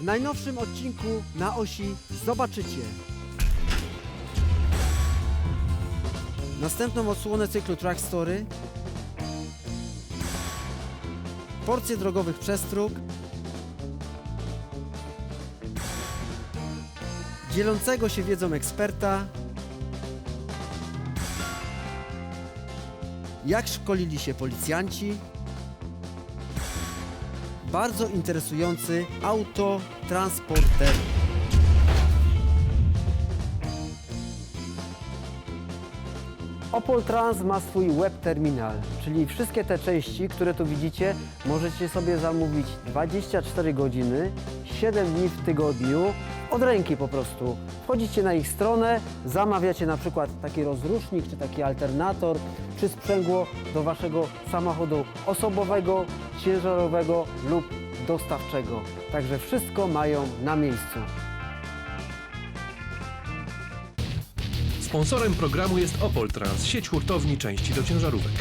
W najnowszym odcinku na osi zobaczycie. Następną odsłonę cyklu Track Story, porcję drogowych przestróg, dzielącego się wiedzą eksperta, jak szkolili się policjanci, bardzo interesujący autotransporter. Opol Trans ma swój web terminal, czyli wszystkie te części, które tu widzicie, możecie sobie zamówić 24 godziny, 7 dni w tygodniu, od ręki po prostu. Wchodzicie na ich stronę, zamawiacie na przykład taki rozrusznik, czy taki alternator, czy sprzęgło do waszego samochodu osobowego, ciężarowego lub dostawczego. Także wszystko mają na miejscu. Sponsorem programu jest Opol Trans, sieć hurtowni części do ciężarówek.